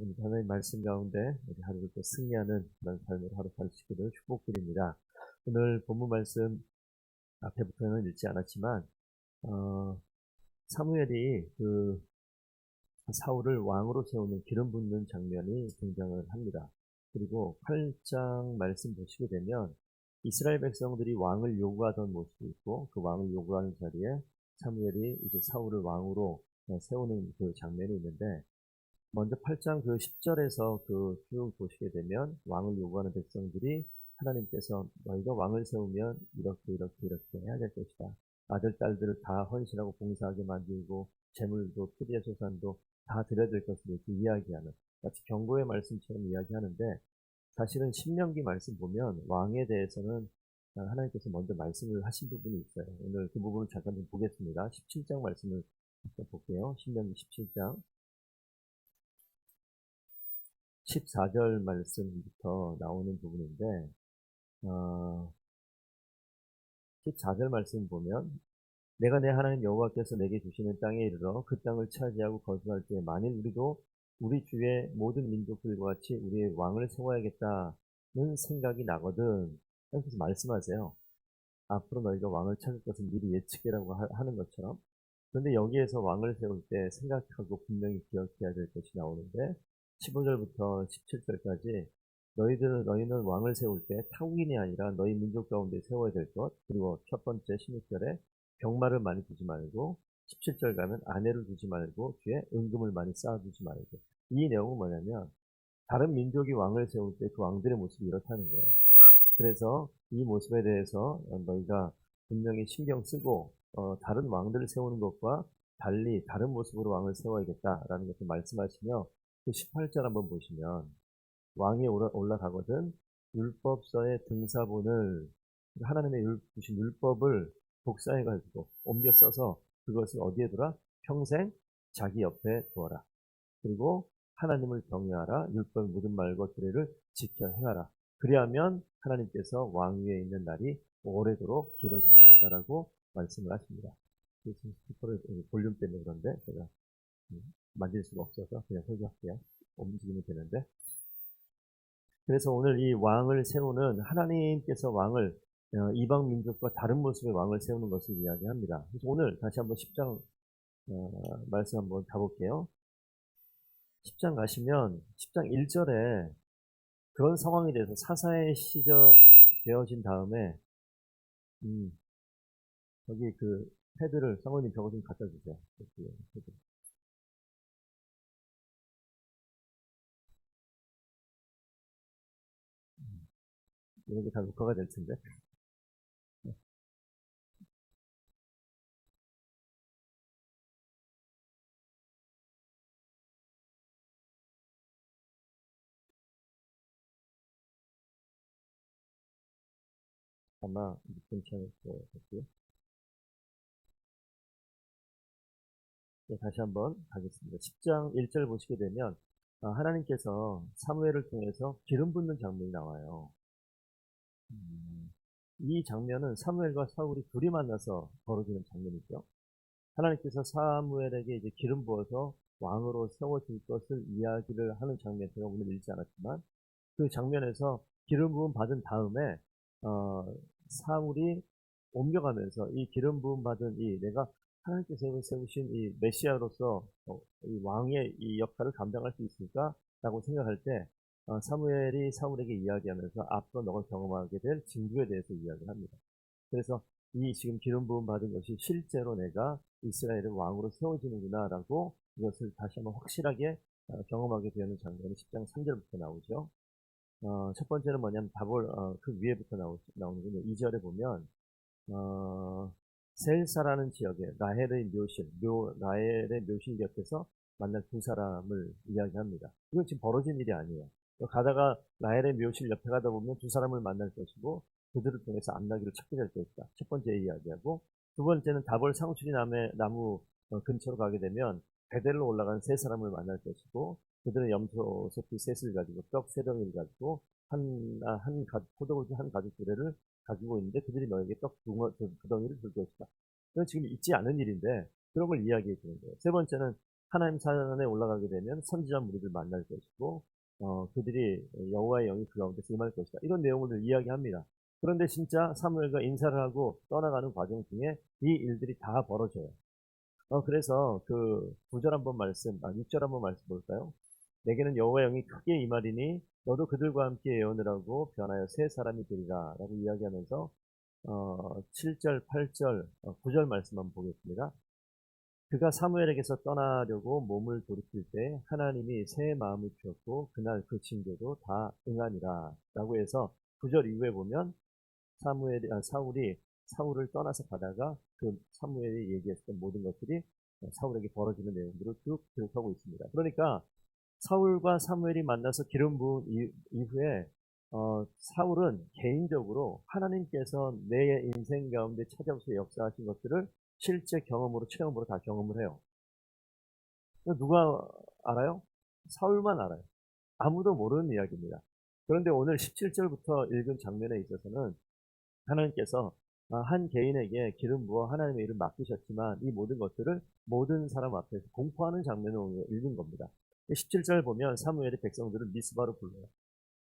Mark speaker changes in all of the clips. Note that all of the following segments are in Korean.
Speaker 1: 오늘 하나님 말씀 가운데 우리 하루를 또 승리하는 그런 삶으로 하루 살시기를 축복드립니다. 오늘 본문 말씀 앞에부터는 읽지 않았지만 어, 사무엘이 그 사울을 왕으로 세우는 기름 붓는 장면이 등장을 합니다. 그리고 8장 말씀 보시게 되면 이스라엘 백성들이 왕을 요구하던 모습이 있고 그 왕을 요구하는 자리에 사무엘이 이제 사울을 왕으로 세우는 그 장면이 있는데 먼저 8장 그 10절에서 그 쭉 보시게 되면 왕을 요구하는 백성들이 하나님께서 너희가 왕을 세우면 이렇게 이렇게 이렇게 해야 될 것이다. 아들, 딸들을 다 헌신하고 봉사하게 만들고 재물도 토지의 소산도 다 드려야 될 것을 이렇게 이야기하는 마치 경고의 말씀처럼 이야기하는데 사실은 신명기 말씀 보면 왕에 대해서는 하나님께서 먼저 말씀을 하신 부분이 있어요. 오늘 그 부분을 잠깐 좀 보겠습니다. 17장 말씀을 볼게요. 신명기 17장 14절 말씀부터 나오는 부분인데 어, 14절 말씀 보면 내가 내 하나님 여호와께서 내게 주시는 땅에 이르러 그 땅을 차지하고 거주할 때 만일 우리도 우리 주의 모든 민족들과 같이 우리의 왕을 세워야겠다는 생각이 나거든 하나님께서 말씀하세요. 앞으로 너희가 왕을 찾을 것은 미리 예측이라고 하는 것처럼 그런데 여기에서 왕을 세울 때 생각하고 분명히 기억해야 될 것이 나오는데 15절부터 17절까지 너희들 너희는 왕을 세울 때 타국인이 아니라 너희 민족 가운데 세워야 될 것. 그리고 첫 번째 16절에 병마를 많이 두지 말고 17절 가면 아내를 두지 말고 뒤에 은금을 많이 쌓아두지 말고 이 내용은 뭐냐면 다른 민족이 왕을 세울 때 그 왕들의 모습이 이렇다는 거예요. 그래서 이 모습에 대해서 너희가 분명히 신경 쓰고 어, 다른 왕들을 세우는 것과 달리 다른 모습으로 왕을 세워야겠다라는 것을 말씀하시며 그 18절 한번 보시면 왕이 올라가거든 율법서의 등사본을 하나님의 율, 주신 율법을 복사해가지고 옮겨 써서 그것을 어디에 두라? 평생 자기 옆에 두어라. 그리고 하나님을 경외하라. 율법 모든 말과 규례를 지켜 행하라. 그리하면 하나님께서 왕 위에 있는 날이 오래도록 길어질 것이다라고 말씀을 하십니다. 스피커를 볼륨 때문에 그런데 제가 음, 만질 수가 없어서 그냥 설교할게요. 움직이면 되는데. 그래서 오늘 이 왕을 세우는 하나님께서 왕을 어, 이방 민족과 다른 모습의 왕을 세우는 것을 이야기합니다. 그래서 오늘 다시 한번 10장 어, 말씀 한번 가볼게요. 10장 가시면 10장 1절에 그런 상황에 대해서 사사의 시절이 되어진 다음에 음, 여기 그 패드를 성원님 저거 좀 갖다 주세요. 패드. 이런 게 다 녹화가 될 텐데. 아마 괜찮을 것 같고요. 네, 다시 한번 가겠습니다. 10장 1절 보시게 되면 아, 하나님께서 사무엘을 통해서 기름 붓는 장면이 나와요. 음, 이 장면은 사무엘과 사울이 둘이 만나서 벌어지는 장면이죠. 하나님께서 사무엘에게 이제 기름 부어서 왕으로 세워질 것을 이야기를 하는 장면 제가 오늘 읽지 않았지만 그 장면에서 기름 부음 받은 다음에 어, 사울이 옮겨가면서 이 기름 부음 받은 이 내가 하나님께서 세우신 이 메시아로서 어, 이 왕의 이 역할을 감당할 수 있을까? 라고 생각할 때 어, 사무엘이 사울에게 이야기하면서 앞으로 너가 경험하게 될 징조에 대해서 이야기를 합니다. 그래서 이 지금 기름 부음 받은 것이 실제로 내가 이스라엘의 왕으로 세워지는구나 라고 이것을 다시 한번 확실하게 어, 경험하게 되는 장면이 10장 3절부터 나오죠. 어, 첫 번째는 뭐냐면 다볼 어, 그 위에부터 나오, 나오는군요. 2절에 보면 어, 셀사라는 지역에 라헬의 묘실, 묘, 라헬의 묘실 곁에서 만날 두 사람을 이야기합니다. 이건 지금 벌어진 일이 아니에요. 가다가 라헬의 묘실 옆에 가다 보면 두 사람을 만날 것이고 그들을 통해서 암나기를 찾게 될 것이다. 첫 번째 이야기하고 두 번째는 다볼 상수리 나무, 나무 어, 근처로 가게 되면 베델로 올라간 세 사람을 만날 것이고 그들은 염소 새끼 셋을 가지고 떡 세 덩이를 가지고 한, 아, 한 가, 포도을 한 가죽 두레를 가지고 있는데 그들이 너에게 떡 두, 두 덩이를 줄 것이다. 이건 지금 있지 않은 일인데 그런 걸 이야기해 주는 거예요. 세 번째는 하나님 산에 올라가게 되면 선지자 무리들 만날 것이고 어, 그들이 여호와의 영이 그 가운데 임할 것이다. 이런 내용을 이야기합니다. 그런데 진짜 사무엘과 인사를 하고 떠나가는 과정 중에 이 일들이 다 벌어져요. 어, 그래서 그 9절 한번 말씀, 아, 6절 한번 말씀 볼까요? 내게는 여호와 영이 크게 임하리니 너도 그들과 함께 예언을 하고 변하여 새 사람이 되리라 라고 이야기하면서 어, 7절, 8절, 어, 9절 말씀 한번 보겠습니다. 그가 사무엘에게서 떠나려고 몸을 돌이킬 때 하나님이 새 마음을 주었고 그날 그 징계도 다 응하니라 라고 해서 9절 이후에 보면 사무엘이, 아, 사울이 사울을 떠나서 가다가 그 사무엘이 얘기했던 모든 것들이 사울에게 벌어지는 내용들을 쭉 기록하고 있습니다. 그러니까 사울과 사무엘이 만나서 기름 부은 이후에 어, 사울은 개인적으로 하나님께서 내 인생 가운데 찾아오셔 역사하신 것들을 실제 경험으로 체험으로 다 경험을 해요. 누가 알아요? 사울만 알아요. 아무도 모르는 이야기입니다. 그런데 오늘 17절부터 읽은 장면에 있어서는 하나님께서 아, 한 개인에게 기름 부어 하나님의 일을 맡기셨지만 이 모든 것들을 모든 사람 앞에서 공포하는 장면을 읽은 겁니다. 17절 보면 사무엘의 백성들을 미스바로 불러요.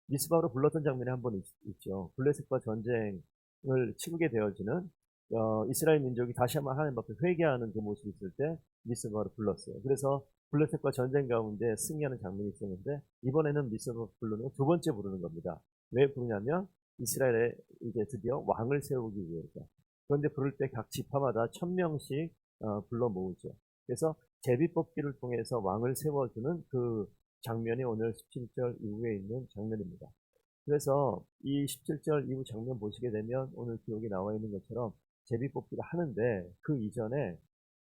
Speaker 1: 미스바로 불렀던 장면이 한 번 있죠. 블레셋과 전쟁을 치르게 되어지는 어, 이스라엘 민족이 다시 한번 하나님 앞에 회개하는 그 모습이 있을 때 미스바로 불렀어요. 그래서 블레셋과 전쟁 가운데 승리하는 장면이 있었는데 이번에는 미스바로 부르는 두 번째 부르는 겁니다. 왜 부르냐면 이스라엘에 이제 드디어 왕을 세우기 위해서. 그런데 부를 때 각 지파마다 천 명씩 어, 불러 모으죠. 그래서 제비 뽑기를 통해서 왕을 세워주는 그 장면이 오늘 17절 이후에 있는 장면입니다. 그래서 이 17절 이후 장면 보시게 되면 오늘 기록에 나와 있는 것처럼 제비 뽑기를 하는데 그 이전에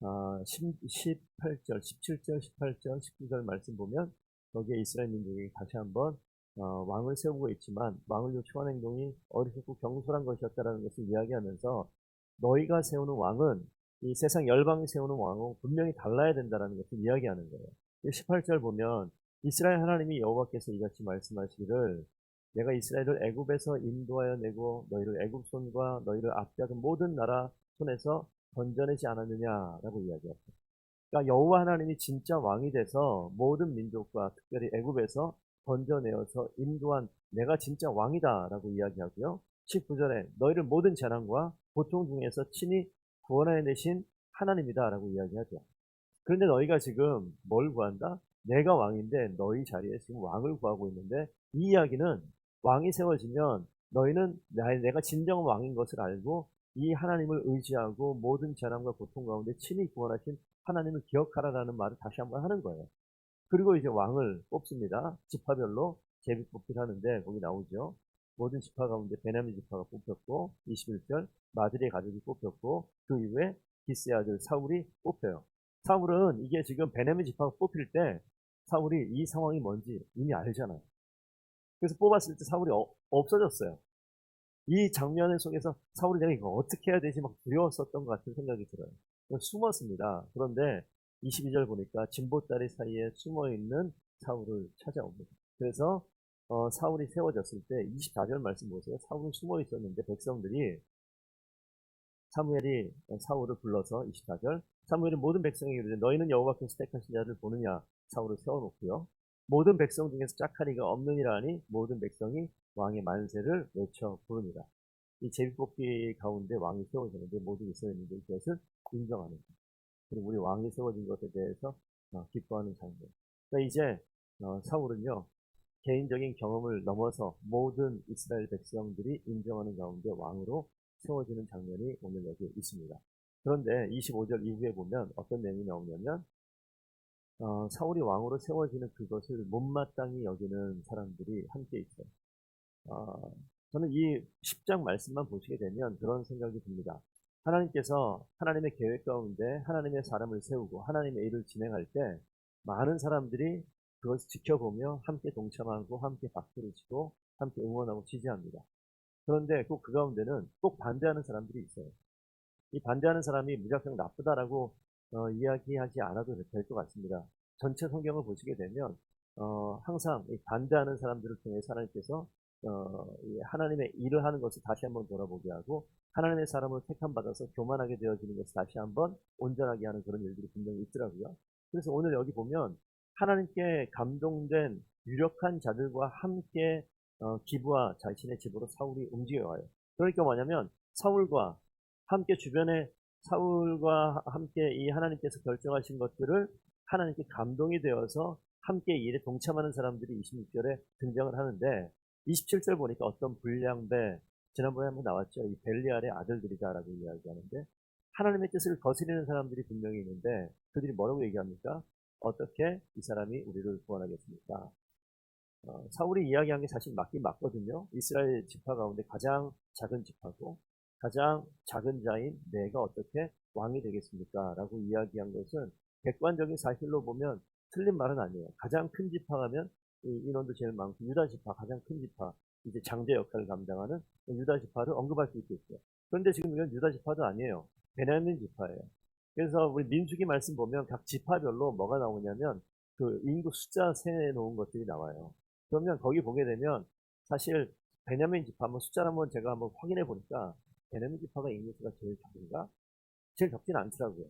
Speaker 1: 18절, 17절, 18절, 19절 말씀 보면 거기에 이스라엘 민족이 다시 한번 어, 왕을 세우고 있지만 왕을 요청한 행동이 어리석고 경솔한 것이었다는 것을 이야기하면서 너희가 세우는 왕은 이 세상 열방이 세우는 왕은 분명히 달라야 된다는 것을 이야기하는 거예요. 18절 보면 이스라엘 하나님이 여호와께서 이같이 말씀하시기를 내가 이스라엘을 애굽에서 인도하여 내고 너희를 애굽 손과 너희를 앞잡은 모든 나라 손에서 건져내지 않았느냐라고 이야기합니다. 그러니까 여호와 하나님이 진짜 왕이 돼서 모든 민족과 특별히 애굽에서 건져내어서 인도한 내가 진짜 왕이다라고 이야기하고요. 19절에 너희를 모든 재난과 고통 중에서 친히 구원해 내신 하나님이다라고 이야기하죠. 그런데 너희가 지금 뭘 구한다? 내가 왕인데 너희 자리에 지금 왕을 구하고 있는데 이 이야기는 왕이 세워지면 너희는 내가 진정한 왕인 것을 알고 이 하나님을 의지하고 모든 재난과 고통 가운데 친히 구원하신 하나님을 기억하라라는 말을 다시 한번 하는 거예요. 그리고 이제 왕을 뽑습니다. 지파별로 제비 뽑기를 하는데 거기 나오죠. 모든 지파 가운데 베냐민 지파가 뽑혔고 21절 마드리의 가족이 뽑혔고 그 이후에 기스의 아들 사울이 뽑혀요. 사울은 이게 지금 베냐민 지파가 뽑힐 때 사울이 이 상황이 뭔지 이미 알잖아요. 그래서 뽑았을 때 사울이 어, 없어졌어요. 이 장면 속에서 사울이 내가 이거 어떻게 해야 되지 막 두려웠었던 것 같은 생각이 들어요. 숨었습니다. 그런데 22절 보니까 진보다리 사이에 숨어 있는 사울을 찾아옵니다. 그래서 어, 사울이 세워졌을 때 24절 말씀 보세요. 사울은 숨어 있었는데 백성들이 사무엘이 사울을 불러서 24절 사무엘이 모든 백성에게 이르되 너희는 여호와께서 택하신 자를 보느냐 사울을 세워놓고요. 모든 백성 중에서 짝하리가 없느니라 하니 모든 백성이 왕의 만세를 외쳐 부릅니다. 이 제비뽑기 가운데 왕이 세워졌는데 모든 이스라엘인들이 그것을 인정하는 거예요. 그리고 우리 왕이 세워진 것에 대해서 어, 기뻐하는 장면. 그러니까 이제 어, 사울은요 개인적인 경험을 넘어서 모든 이스라엘 백성들이 인정하는 가운데 왕으로 세워지는 장면이 오늘 여기 있습니다. 그런데 25절 이후에 보면 어떤 내용이 나오냐면 어, 사울이 왕으로 세워지는 그것을 못마땅히 여기는 사람들이 함께 있어요. 어, 저는 이 10장 말씀만 보시게 되면 그런 생각이 듭니다. 하나님께서 하나님의 계획 가운데 하나님의 사람을 세우고 하나님의 일을 진행할 때 많은 사람들이 그것을 지켜보며 함께 동참하고 함께 박수를 치고 함께 응원하고 지지합니다. 그런데 꼭 그 가운데는 꼭 반대하는 사람들이 있어요. 이 반대하는 사람이 무작정 나쁘다라고 어, 이야기하지 않아도 될 것 같습니다. 전체 성경을 보시게 되면 어, 항상 반대하는 사람들을 통해서 하나님께서 어, 하나님의 일을 하는 것을 다시 한번 돌아보게 하고 하나님의 사람을 택함 받아서 교만하게 되어지는 것을 다시 한번 온전하게 하는 그런 일들이 분명히 있더라고요. 그래서 오늘 여기 보면 하나님께 감동된 유력한 자들과 함께 어, 기부와 자신의 집으로 사울이 움직여와요. 그러니까 뭐냐면 사울과 함께 주변에 사울과 함께 이 하나님께서 결정하신 것들을 하나님께 감동이 되어서 함께 이 일에 동참하는 사람들이 26절에 등장을 하는데 27절 보니까 어떤 불량배 지난번에 한번 나왔죠. 이 벨리알의 아들들이다라고 이야기하는데 하나님의 뜻을 거스리는 사람들이 분명히 있는데 그들이 뭐라고 얘기합니까? 어떻게 이 사람이 우리를 구원하겠습니까? 어, 사울이 이야기한 게 사실 맞긴 맞거든요. 이스라엘 지파 가운데 가장 작은 지파고 가장 작은 자인 내가 어떻게 왕이 되겠습니까? 라고 이야기한 것은 객관적인 사실로 보면 틀린 말은 아니에요. 가장 큰 지파 하면 이 인원도 제일 많고 유다 지파 가장 큰 지파 이제 장제 역할을 감당하는 유다 지파를 언급할 수 있겠죠. 그런데 지금 이건 유다 지파도 아니에요. 베냐민 지파예요. 그래서 우리 민수기 말씀 보면 각 지파별로 뭐가 나오냐면 그 인구 숫자 세 놓은 것들이 나와요. 그러면 거기 보게 되면 사실 베냐민 지파 한번 숫자를 한번 제가 한번 확인해 보니까 베냐민 지파가 인구수가 제일 적은가? 제일 적진 않더라고요.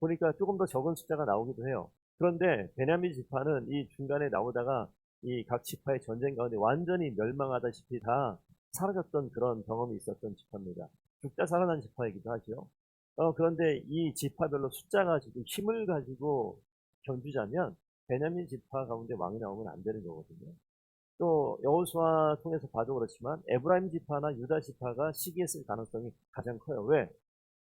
Speaker 1: 보니까 조금 더 적은 숫자가 나오기도 해요. 그런데 베냐민 지파는 이 중간에 나오다가 이 각 지파의 전쟁 가운데 완전히 멸망하다시피 다 사라졌던 그런 경험이 있었던 지파입니다. 죽다 살아난 지파이기도 하죠. 어, 그런데 이 지파별로 숫자가 지금 힘을 가지고 견주자면 베냐민 지파 가운데 왕이 나오면 안 되는 거거든요. 또 여호수아 통해서 봐도 그렇지만 에브라임 지파나 유다 지파가 시기했을 가능성이 가장 커요. 왜?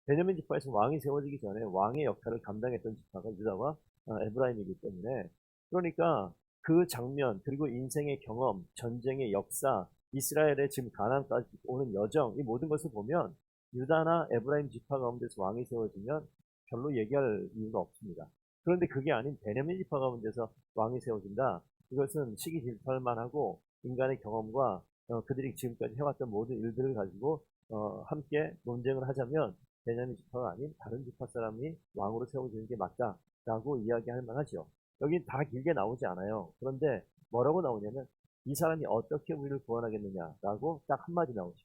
Speaker 1: 베냐민 지파에서 왕이 세워지기 전에 왕의 역할을 감당했던 지파가 유다와 어, 에브라임이기 때문에 그러니까 그 장면 그리고 인생의 경험, 전쟁의 역사, 이스라엘의 지금 가나안까지 오는 여정 이 모든 것을 보면 유다나 에브라임 지파 가운데서 왕이 세워지면 별로 얘기할 이유가 없습니다. 그런데 그게 아닌 베냐민 지파 가운데서 왕이 세워진다. 이것은 시기 질투할만 하고 인간의 경험과 어, 그들이 지금까지 해왔던 모든 일들을 가지고 어, 함께 논쟁을 하자면 베냐민 지파가 아닌 다른 지파 사람이 왕으로 세워지는 게 맞다라고 이야기할 만하죠. 여기 다 길게 나오지 않아요. 그런데 뭐라고 나오냐면 이 사람이 어떻게 우리를 구원하겠느냐라고 딱 한마디 나오죠.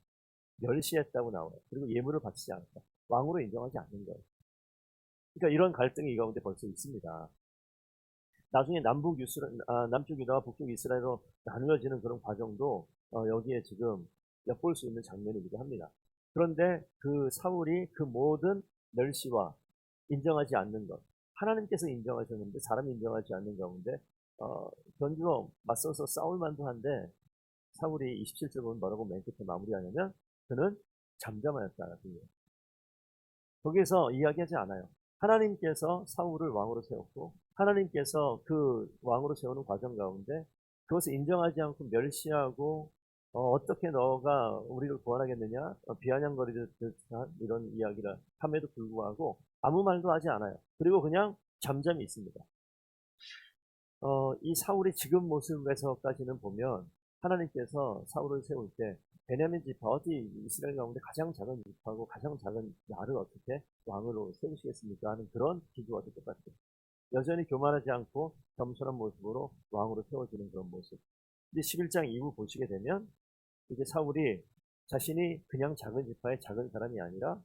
Speaker 1: 멸시했다고 나와요. 그리고 예물을 바치지 않았다. 왕으로 인정하지 않는 거예요. 그러니까 이런 갈등이 이 가운데 벌써 있습니다. 나중에 남북 유스 아, 남쪽 유다와 북쪽 이스라엘로 나누어지는 그런 과정도 어, 여기에 지금 엿볼 수 있는 장면이기도 합니다. 그런데 그 사울이 그 모든 멸시와 인정하지 않는 것, 하나님께서 인정하셨는데 사람이 인정하지 않는 가운데 어, 견주로 맞서서 싸울 만도 한데 사울이 27절 보면 뭐라고 맨 끝에 마무리하냐면 그는 잠잠하였다라고 해요. 거기에서 이야기하지 않아요. 하나님께서 사울을 왕으로 세웠고 하나님께서 그 왕으로 세우는 과정 가운데 그것을 인정하지 않고 멸시하고 어, 떻게 너가 우리를 구원하겠느냐 어, 비아냥거리듯 이런 이야기를 함에도 불구하고 아무 말도 하지 않아요. 그리고 그냥 잠잠히 있습니다. 어, 이 사울의 지금 모습에서까지는 보면 하나님께서 사울을 세울 때 베냐민 지파 어디 이스라엘 가운데 가장 작은 지파고 가장 작은 나를 어떻게 왕으로 세우시겠습니까 하는 그런 기도와 똑같아요. 여전히 교만하지 않고 겸손한 모습으로 왕으로 세워지는 그런 모습. 이제 11장 이후 보시게 되면 이제 사울이 자신이 그냥 작은 지파의 작은 사람이 아니라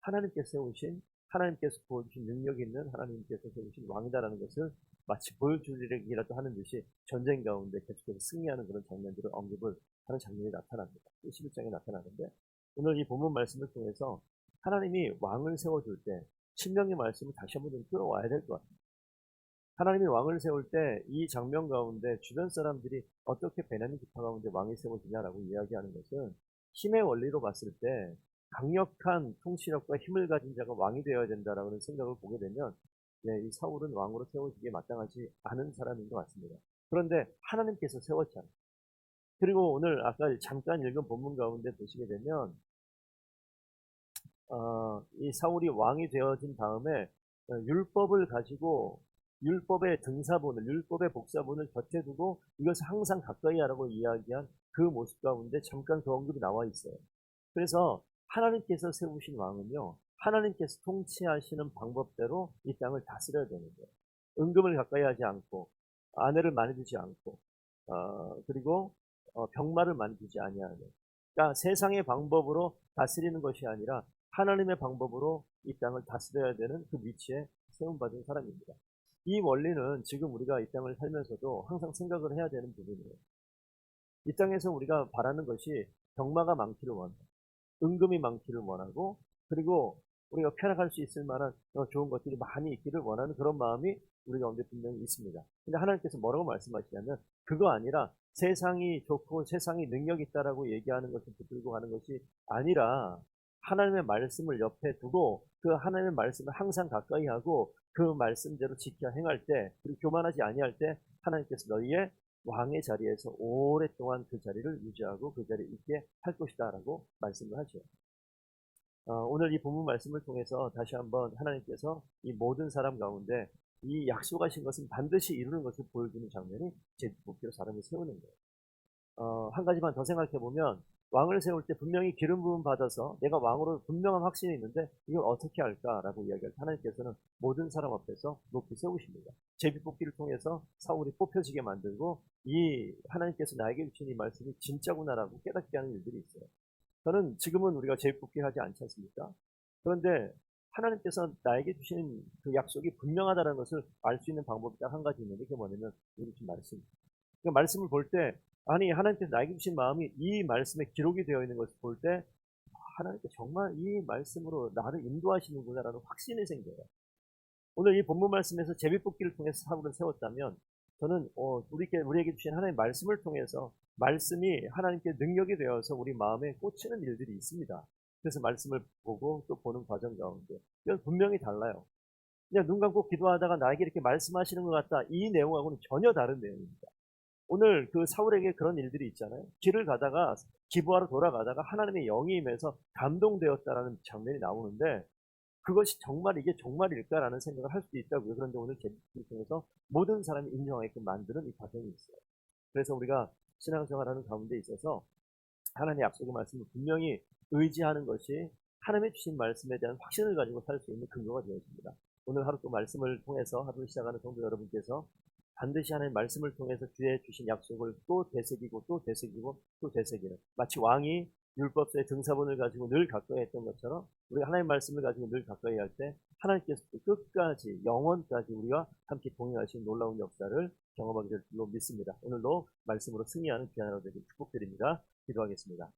Speaker 1: 하나님께서 세우신 하나님께서 보여주신 능력 있는 하나님께서 세우신 왕이다라는 것을 마치 보여주리라도 하는 듯이 전쟁 가운데 계속해서 승리하는 그런 장면들을 언급을 하는 장면이 나타납니다. 11장에 나타나는데 오늘 이 본문 말씀을 통해서 하나님이 왕을 세워줄 때 신명의 말씀을 다시 한번 좀 끌어와야 될 것 같아요. 하나님이 왕을 세울 때 이 장면 가운데 주변 사람들이 어떻게 베냐민 지파 가운데 왕이 세워지냐라고 이야기하는 것은 힘의 원리로 봤을 때 강력한 통치력과 힘을 가진 자가 왕이 되어야 된다라는 생각을 보게 되면 네, 이 사울은 왕으로 세워지기에 마땅하지 않은 사람인 것 같습니다. 그런데 하나님께서 세웠잖아요. 그리고 오늘 아까 잠깐 읽은 본문 가운데 보시게 되면 어, 이 사울이 왕이 되어진 다음에 어, 율법을 가지고 율법의 등사본을 율법의 복사본을 곁에 두고 이것을 항상 가까이 하라고 이야기한 그 모습 가운데 잠깐 그 언급이 나와 있어요. 그래서 하나님께서 세우신 왕은요, 하나님께서 통치하시는 방법대로 이 땅을 다스려야 되는 거예요. 은금을 가까이 하지 않고, 아내를 많이 두지 않고, 어, 그리고 어, 병마를 많이 두지 아니하는. 그러니까 세상의 방법으로 다스리는 것이 아니라 하나님의 방법으로 이 땅을 다스려야 되는 그 위치에 세움받은 사람입니다. 이 원리는 지금 우리가 이 땅을 살면서도 항상 생각을 해야 되는 부분이에요. 이 땅에서 우리가 바라는 것이 병마가 많기를 원해요. 은금이 많기를 원하고 그리고 우리가 쾌락할 수 있을 만한 어, 좋은 것들이 많이 있기를 원하는 그런 마음이 우리 가운데 분명히 있습니다. 근데 하나님께서 뭐라고 말씀하시냐면 그거 아니라 세상이 좋고 세상이 능력 있다라고 얘기하는 것을 붙들고 가는 것이 아니라 하나님의 말씀을 옆에 두고 그 하나님의 말씀을 항상 가까이 하고 그 말씀대로 지켜 행할 때 그리고 교만하지 아니할 때 하나님께서 너희의 왕의 자리에서 오랫동안 그 자리를 유지하고 그 자리에 있게 할 것이다라고 말씀을 하죠. 어, 오늘 이 본문 말씀을 통해서 다시 한번 하나님께서 이 모든 사람 가운데 이 약속하신 것은 반드시 이루는 것을 보여주는 장면이 제 목표로 사람을 세우는 거예요. 어, 한 가지만 더 생각해 보면 왕을 세울 때 분명히 기름 부음 받아서 내가 왕으로 분명한 확신이 있는데 이걸 어떻게 할까라고 이야기할 때 하나님께서는 모든 사람 앞에서 높이 세우십니다. 제비 뽑기를 통해서 사울이 뽑혀지게 만들고 이 하나님께서 나에게 주신 이 말씀이 진짜구나라고 깨닫게 하는 일들이 있어요. 저는 지금은 우리가 제비 뽑기 하지 않지 않습니까? 그런데 하나님께서 나에게 주시는 그 약속이 분명하다는 것을 알 수 있는 방법이 딱 한 가지 있는데 그게 뭐냐면 우리 지금 말씀. 그 말씀을 볼 때 아니 하나님께서 나에게 주신 마음이 이 말씀에 기록이 되어 있는 것을 볼 때 하나님께 정말 이 말씀으로 나를 인도하시는구나라는 확신이 생겨요. 오늘 이 본문 말씀에서 제비뽑기를 통해서 사고를 세웠다면 저는 어, 우리께 우리에게 주신 하나님의 말씀을 통해서 말씀이 하나님께 능력이 되어서 우리 마음에 꽂히는 일들이 있습니다. 그래서 말씀을 보고 또 보는 과정 가운데 이건 분명히 달라요. 그냥 눈 감고 기도하다가 나에게 이렇게 말씀하시는 것 같다. 이 내용하고는 전혀 다른 내용입니다. 오늘 그 사울에게 그런 일들이 있잖아요. 길을 가다가 기부하러 돌아가다가 하나님의 영이 임해서 감동되었다라는 장면이 나오는데 그것이 정말 이게 정말일까라는 생각을 할 수도 있다고요. 그런데 오늘 제비를 통해서 모든 사람이 인정하게끔 만드는 이 과정이 있어요. 그래서 우리가 신앙생활하는 가운데 있어서 하나님의 약속의 말씀을 분명히 의지하는 것이 하나님의 주신 말씀에 대한 확신을 가지고 살 수 있는 근거가 되어집니다. 오늘 하루 또 말씀을 통해서 하루를 시작하는 성도 여러분께서 반드시 하나님 말씀을 통해서 주의 주신 약속을 또 되새기고 또 되새기고 또 되새기는 마치 왕이 율법서의 등사본을 가지고 늘 가까이 했던 것처럼 우리가 하나님 말씀을 가지고 늘 가까이 할 때 하나님께서 끝까지 영원까지 우리와 함께 동행하신 놀라운 역사를 경험하게 될 줄로 믿습니다. 오늘도 말씀으로 승리하는 귀한 하루 되길 축복드립니다. 기도하겠습니다.